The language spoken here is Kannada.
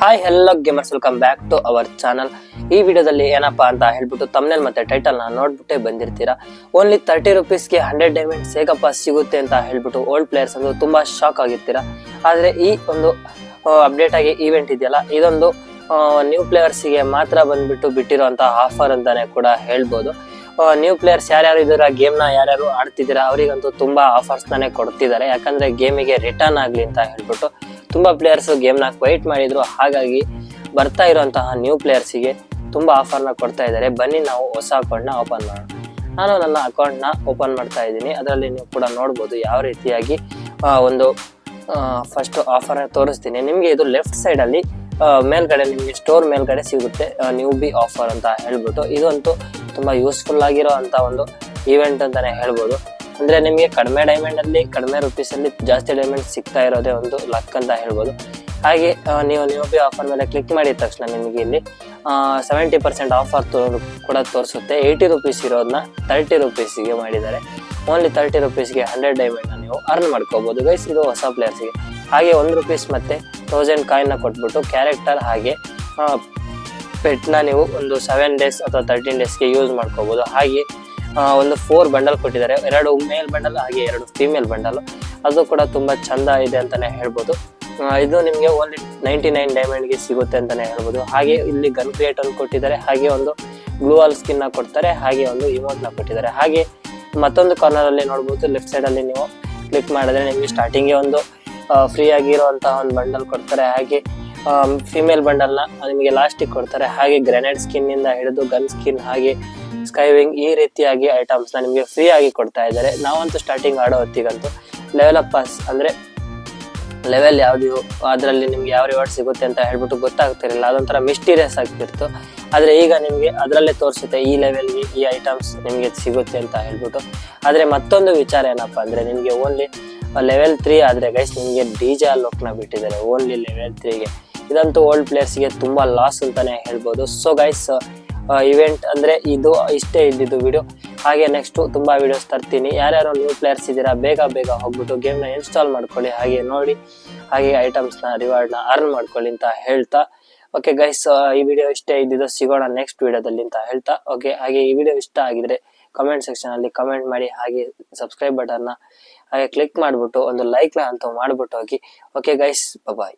Hi hello gamers welcome back to our channel ಈ ವಿಡಿಯೋದಲ್ಲಿ ಏನಪ್ಪ ಅಂತ ಹೇಳ್ಬಿಟ್ಟು ತಮ್ನೇಲ್ ಮತ್ತೆ ಟೈಟಲ್ನ ನೋಡ್ಬಿಟ್ಟೇ ಬಂದಿರ್ತೀರಾ? ಓನ್ಲಿ ತರ್ಟಿ ರುಪೀಸ್ಗೆ ಹಂಡ್ರೆಡ್ ಡೈಮಂಡ್ಸ್ ಹೇಗಪ್ಪ ಸಿಗುತ್ತೆ ಅಂತ ಹೇಳ್ಬಿಟ್ಟು ಓಲ್ಡ್ ಪ್ಲೇಯರ್ಸ್ ಅಂದ್ರೆ ತುಂಬ ಶಾಕ್ ಆಗಿರ್ತೀರಾ? ಆದರೆ ಈ ಒಂದು ಅಪ್ಡೇಟ್ ಆಗಿ ಈವೆಂಟ್ ಇದೆಯಲ್ಲ, ಇದೊಂದು ನ್ಯೂ ಪ್ಲೇಯರ್ಸಿಗೆ ಮಾತ್ರ ಬಂದ್ಬಿಟ್ಟು ಬಿಟ್ಟಿರುವಂತಹ ಆಫರ್ ಅಂತಲೇ ಕೂಡ ಹೇಳ್ಬೋದು. ನ್ಯೂ ಪ್ಲೇಯರ್ಸ್ ಯಾರ್ಯಾರು ಇದರ ಗೇಮ್ನ ಯಾರ್ಯಾರು ಆಡ್ತಿದ್ದೀರಾ, ಅವರಿಗಂತೂ ತುಂಬ ಆಫರ್ಸ್ನೇ ಕೊಡ್ತಿದ್ದಾರೆ. ಯಾಕಂದರೆ ಗೇಮಿಗೆ ರಿಟರ್ನ್ ಆಗಲಿ ಅಂತ ಹೇಳ್ಬಿಟ್ಟು ತುಂಬಾ ಪ್ಲೇಯರ್ಸ್ ಗೇಮ್ನ ಕ್ವೈಟ್ ಮಾಡಿದ್ರು. ಹಾಗಾಗಿ ಬರ್ತಾ ಇರುವಂತಹ ನ್ಯೂ ಪ್ಲೇಯರ್ಸಿಗೆ ತುಂಬಾ ಆಫರ್ನ ಕೊಡ್ತಾ ಇದ್ದಾರೆ. ಬನ್ನಿ ನಾವು ಹೊಸ ಅಕೌಂಟ್ನ ಓಪನ್ ಮಾಡೋಣ. ನಾನು ನನ್ನ ಅಕೌಂಟ್ನ ಓಪನ್ ಮಾಡ್ತಾ ಇದ್ದೀನಿ. ಅದರಲ್ಲಿ ನೀವು ಕೂಡ ನೋಡ್ಬೋದು ಯಾವ ರೀತಿಯಾಗಿ ಒಂದು ಫಸ್ಟ್ ಆಫರ್ ತೋರಿಸ್ತೀನಿ. ನಿಮಗೆ ಇದು ಲೆಫ್ಟ್ ಸೈಡಲ್ಲಿ ಮೇಲ್ಗಡೆ ನಿಮಗೆ ಸ್ಟೋರ್ ಮೇಲ್ಗಡೆ ಸಿಗುತ್ತೆ. ನ್ಯೂ ಬಿ ಆಫರ್ ಅಂತ ಹೇಳ್ಬಿಟ್ಟು. ಇದಂತೂ ತುಂಬಾ ಯೂಸ್ಫುಲ್ ಆಗಿರೋ ಅಂತ ಒಂದು ಈವೆಂಟ್ ಅಂತಾನೆ ಹೇಳ್ಬೋದು. ಅಂದ್ರೆ ನಿಮಗೆ ಕಡಿಮೆ ಡೈಮಂಡ್ ಅಲ್ಲಿ, ಕಡಿಮೆ ರುಪೀಸ್ ಅಲ್ಲಿ ಜಾಸ್ತಿ ಡೈಮಂಡ್ ಸಿಗ್ತಾ ಇರೋದೇ ಒಂದು ಲಕ್ ಅಂತ ಹೇಳ್ಬೋದು. ಹಾಗೆ ನೀವು ನಿಮ್ಮ ಬಿ ಆಫರ್ ಮೇಲೆ ಕ್ಲಿಕ್ ಮಾಡಿದ ತಕ್ಷಣ ನಿಮಗೆ ಇಲ್ಲಿ ಸೆವೆಂಟಿ ಪರ್ಸೆಂಟ್ ಆಫರ್ ಕೂಡ ತೋರಿಸುತ್ತೆ. ಏಯ್ಟಿ ರುಪೀಸ್ ಇರೋದನ್ನ ತರ್ಟಿ ರುಪೀಸಿಗೆ ಮಾಡಿದ್ದಾರೆ. ಓನ್ಲಿ ತರ್ಟಿ ರುಪೀಸ್ಗೆ ಹಂಡ್ರೆಡ್ ಡೈಮಂಡ್ ನೀವು ಅರ್ನ್ ಮಾಡ್ಕೋಬಹುದು ಗೈಸ್ ಇದು ಹೊಸ ಪ್ಲೇಯರ್ಸ್ಗೆ ಹಾಗೆ ಒಂದು ರುಪೀಸ್ ಮತ್ತೆ ತೌಸಂಡ್ ಕಾಯಿನ್ನ ಕೊಟ್ಬಿಟ್ಟು ಕ್ಯಾರೆಕ್ಟರ್ ಹಾಗೆ ಪೆಟ್ನ ನೀವು ಒಂದು ಸೆವೆನ್ ಡೇಸ್ ಅಥವಾ ತರ್ಟೀನ್ ಡೇಸ್ಗೆ ಯೂಸ್ ಮಾಡ್ಕೋಬೋದು. ಹಾಗೆ ಒಂದು ಫೋರ್ ಬಂಡಲ್ ಕೊಟ್ಟಿದ್ದಾರೆ. ಎರಡು ಮೇಲ್ ಬಂಡಲ್, ಹಾಗೆ ಎರಡು ಫಿಮೇಲ್ ಬಂಡಲ್. ಅದು ಕೂಡ ತುಂಬಾ ಚಂದ ಇದೆ ಅಂತಾನೆ ಹೇಳ್ಬೋದು. ಇದು ನಿಮಗೆ ಓನ್ಲಿ ನೈಂಟಿ ನೈನ್ ಡೈಮಂಡ್ಗೆ ಸಿಗುತ್ತೆ ಅಂತಾನೆ ಹೇಳ್ಬೋದು. ಹಾಗೆ ಇಲ್ಲಿ ಗನ್ ಕ್ರಿಯೇಟ್ ಅನ್ನು ಕೊಟ್ಟಿದ್ದಾರೆ. ಹಾಗೆ ಒಂದು ಗ್ಲೂವಲ್ ಸ್ಕಿನ್ನ ಕೊಡ್ತಾರೆ. ಹಾಗೆ ಒಂದು ಇಮೋಟ್ನ ಕೊಟ್ಟಿದ್ದಾರೆ. ಹಾಗೆ ಮತ್ತೊಂದು ಕಾರ್ನರ್ ಅಲ್ಲಿ ನೋಡ್ಬೋದು. ಲೆಫ್ಟ್ ಸೈಡ್ ಅಲ್ಲಿ ನೀವು ಕ್ಲಿಕ್ ಮಾಡಿದ್ರೆ ನಿಮಗೆ ಸ್ಟಾರ್ಟಿಂಗ್ ಒಂದು ಫ್ರೀ ಆಗಿರುವಂತಹ ಒಂದು ಬಂಡಲ್ ಕೊಡ್ತಾರೆ. ಹಾಗೆ ಫಿಮೇಲ್ ಬಂಡಲ್ನ ನಿಮಗೆ ಲಾಸ್ಟಿಗೆ ಕೊಡ್ತಾರೆ. ಹಾಗೆ ಗ್ರೆನೇಡ್ ಸ್ಕಿನ್ ಇಂದ ಹಿಡಿದು ಗನ್ ಸ್ಕಿನ್ ಹಾಗೆ ಸ್ಕೈವಿಂಗ್ ಈ ರೀತಿಯಾಗಿ ಐಟಮ್ಸ್ನ ನಿಮಗೆ ಫ್ರೀ ಆಗಿ ಕೊಡ್ತಾ ಇದ್ದಾರೆ. ನಾವಂತೂ ಸ್ಟಾರ್ಟಿಂಗ್ ಆಡೋ ಹೊತ್ತಿಗಂತೂ. ಲೆವೆಲ್ ಅಪ್ ಪಾಸ್ ಅಂದ್ರೆ ಲೆವೆಲ್ ಯಾವ್ದು ಅದರಲ್ಲಿ ನಿಮ್ಗೆ ಯಾವ ರಿವಾರ್ಡ್ ಸಿಗುತ್ತೆ ಅಂತ ಹೇಳ್ಬಿಟ್ಟು ಗೊತ್ತಾಗ್ತಿರಲಿಲ್ಲ ಅದೊಂಥರ ಮಿಸ್ಟೀರಿಯಸ್ ಆಗ್ತಿತ್ತು ಆದ್ರೆ ಈಗ ನಿಮ್ಗೆ ಅದರಲ್ಲೇ ತೋರಿಸುತ್ತೆ ಈ ಲೆವೆಲ್ಗೆ ಈ ಐಟಮ್ಸ್ ನಿಮ್ಗೆ ಸಿಗುತ್ತೆ ಅಂತ ಹೇಳ್ಬಿಟ್ಟು. ಆದ್ರೆ ಮತ್ತೊಂದು ವಿಚಾರ ಏನಪ್ಪಾ ಅಂದ್ರೆ ನಿಮ್ಗೆ ಓನ್ಲಿ ಲೆವೆಲ್ ತ್ರೀ ಆದ್ರೆ ಗೈಸ್ ನಿಮ್ಗೆ ಡಿಜೆ ಲೋಕ್ನ ಬಿಟ್ಟಿದ್ದಾರೆ. ಓನ್ಲಿ ಲೆವೆಲ್ ತ್ರೀಗೆ ಇದಂತೂ ಓಲ್ಡ್ ಪ್ಲೇಯರ್ಸ್ಗೆ ತುಂಬ ಲಾಸ್ ಅಂತಾನೆ ಹೇಳ್ಬೋದು. ಸೊ ಗೈಸ್ ಇವೆಂಟ್ ಅಂದರೆ ಇದು ಇಷ್ಟೇ ಇದ್ದಿದ್ದು ವಿಡಿಯೋ ಹಾಗೆ ನೆಕ್ಸ್ಟು ತುಂಬ ವೀಡಿಯೋಸ್ ತರ್ತೀನಿ. ಯಾರ್ಯಾರು ನ್ಯೂ ಪ್ಲೇಯರ್ಸ್ ಇದ್ದೀರಾ, ಬೇಗ ಬೇಗ ಹೋಗ್ಬಿಟ್ಟು ಗೇಮ್ನ ಇನ್ಸ್ಟಾಲ್ ಮಾಡ್ಕೊಳ್ಳಿ. ಹಾಗೆ ನೋಡಿ, ಹಾಗೆ ಐಟಮ್ಸ್ನ ರಿವಾರ್ಡ್ನ ಅರ್ನ್ ಮಾಡ್ಕೊಳ್ಳಿ ಅಂತ ಹೇಳ್ತಾ. ಓಕೆ ಗೈಸ್ ಈ ವಿಡಿಯೋ ಇಷ್ಟೇ ಇದ್ದಿದ್ದು ಸಿಗೋಣ ನೆಕ್ಸ್ಟ್ ವಿಡಿಯೋದಲ್ಲಿ ಅಂತ ಹೇಳ್ತಾ. ಓಕೆ ಹಾಗೆ ಈ ವಿಡಿಯೋ ಇಷ್ಟ ಆಗಿದ್ರೆ ಕಮೆಂಟ್ ಸೆಕ್ಷನಲ್ಲಿ ಕಮೆಂಟ್ ಮಾಡಿ, ಹಾಗೆ ಸಬ್ಸ್ಕ್ರೈಬ್ ಬಟನ್ನ ಹಾಗೆ ಕ್ಲಿಕ್ ಮಾಡಿಬಿಟ್ಟು ಒಂದು ಲೈಕ್ನ ಅಂತ ಮಾಡ್ಬಿಟ್ಟು ಹೋಗಿ. Okay guys bye